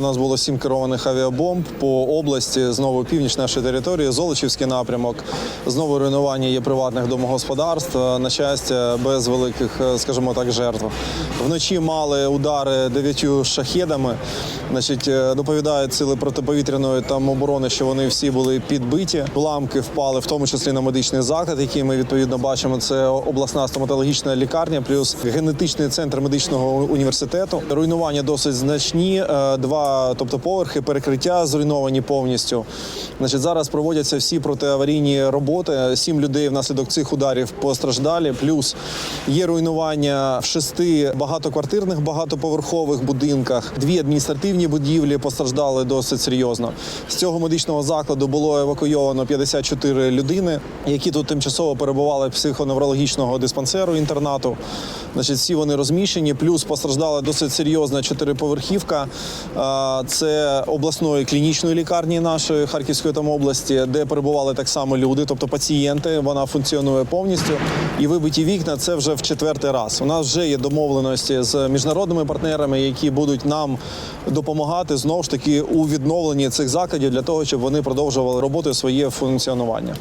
У нас було сім керованих авіабомб по області. Знову північ нашої території, Золочівський напрямок. Знову руйнування є приватних домогосподарств. На щастя, без великих, е, скажімо так, жертв. Вночі мали удари дев'ятью шахедами. Значить, е, доповідають сили протиповітряної там оборони, що вони всі були підбиті. Уламки впали, в тому числі на медичний заклад, який ми відповідно бачимо. Це обласна стоматологічна лікарня, плюс генетичний центр медичного університету. Руйнування досить значні. Е, Два, тобто поверхи, перекриття зруйновані повністю. Значить, зараз проводяться всі протиаварійні роботи. Сім людей внаслідок цих ударів постраждалі. Плюс є руйнування в шести багатоквартирних багатоповерхових будинках. Дві адміністративні будівлі постраждали досить серйозно. З цього медичного закладу було евакуйовано 54 людини, які тут тимчасово перебували психоневрологічного диспансеру інтернату. Значить, всі вони розміщені. Плюс постраждала досить серйозна чотириповерхівка. Це обласної клінічної лікарні нашої Харківської там області, де перебували так само люди, тобто пацієнти. Вона функціонує повністю. І вибиті вікна це вже в четвертий раз. У нас вже є домовленості з міжнародними партнерами, які будуть нам допомагати знову ж таки у відновленні цих закладів для того, щоб вони продовжували роботу своє функціонування.